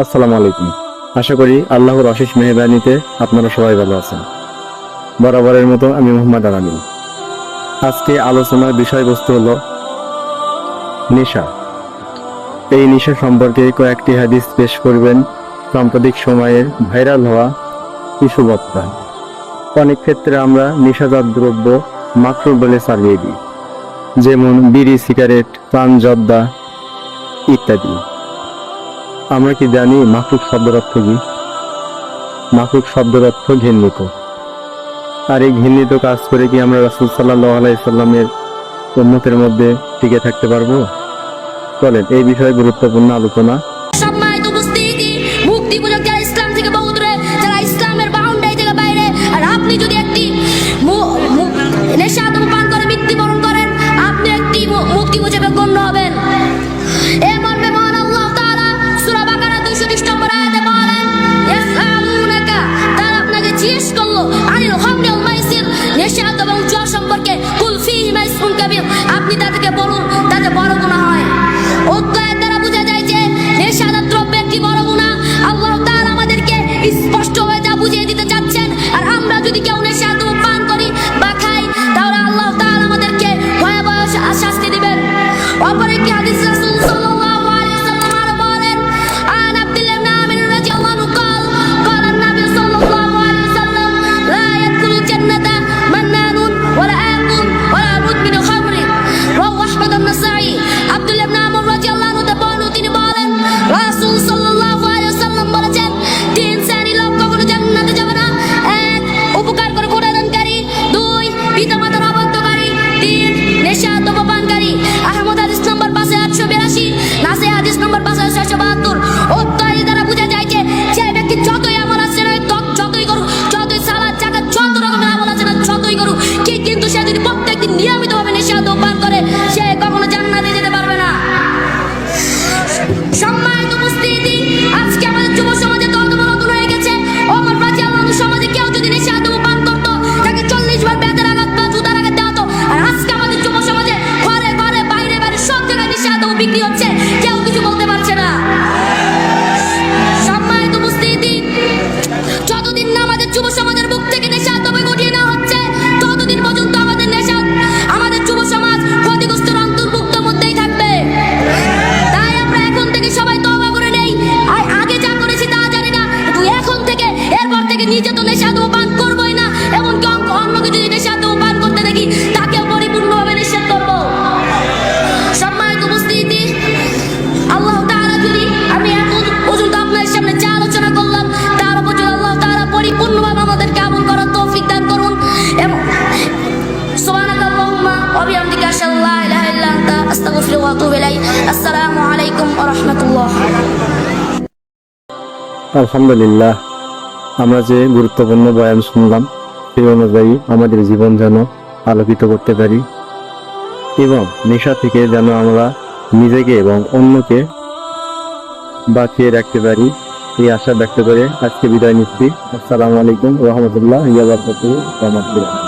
আসসালামু আলাইকুম। আশা করি আল্লাহর অশেষ মেহরবানিতে আপনারা সবাই ভালো আছেন। বরাবরের মতো আমি মোহাম্মদ আলামিন। আজকে আলোচনার বিষয়বস্তু হলো নেশা। এই নেশা সম্পর্কে কয়েকটি হাদিস পেশ করবেন। সাম্প্রতিক সময়ের ভাইরাল হওয়া কিছু বক্তা। অনেক ক্ষেত্রে আমরা নেশাজাত দ্রব্য মাত্র বলে চালিয়ে দিই। যেমন বিড়ি, সিগারেট পান জর্দা ইত্যাদি। আমরা কি জানি মাফুক শব্দের অর্থ কি? মাফুক শব্দের অর্থ ঘৃণিত। আর এই ঘৃণিত কাজ করে কি আমরা রাসুল সাল্লাহ আলাইসাল্লামের উন্মতের মধ্যে টিকে থাকতে পারব? চলেন, এই বিষয়ে গুরুত্বপূর্ণ আলোচনা। যদি একটি নেশা পান করে, মৃত্যুবরণ করেন কাবীর আপনি তাদেরকে বলুন, তাদের বড় গুণা হয়। অধ্যায়ের দ্বারা বোঝা যায় যে নেশাদার দ্রব্য একটি বড় গুণা আল্লাহ তার আমাদেরকে স্পষ্ট হয়ে যা বুঝিয়ে দিতে চাচ্ছেন। আর আমরা যদি কেউ নেশা পান করি বা খাই, তাহলে আল্লাহ তার আমাদেরকে ভয়াবহ শাস্তি দিবেন। অপর একটি হাদিস রাসূল কি নির্যাতনের পান করবোই না। অন্যকে যদি পান করতে দেখি পরিপূর্ণভাবে নিষেধ করব। সম্মানিত উপস্থিতি, আল্লাহ তারা যদি আমি এখন পর্যন্ত আপনার সামনে যা আলোচনা করলাম, তার উপর যদি আল্লাহ তারা পরিপূর্ণভাবে করার তৌফিক দান করুন। এবং আশাল্লাহ ইলাহা ইল্লা আলাইকুম ওয়া আলহামদুলিল্লাহ আমরা যে গুরুত্বপূর্ণ বয়ান শুনলাম, সেই অনুযায়ী আমাদের জীবন যেন আলোকিত করতে পারি এবং নেশা থেকে যেন আমরা নিজেকে এবং অন্যকে বাঁচিয়ে রাখতে পারি। এই আশা ব্যক্ত করে আজকে বিদায় নিচ্ছি। আসসালামু আলাইকুম রহমতুল্লাহ ইয়াবাদ মাগফিরাতুহু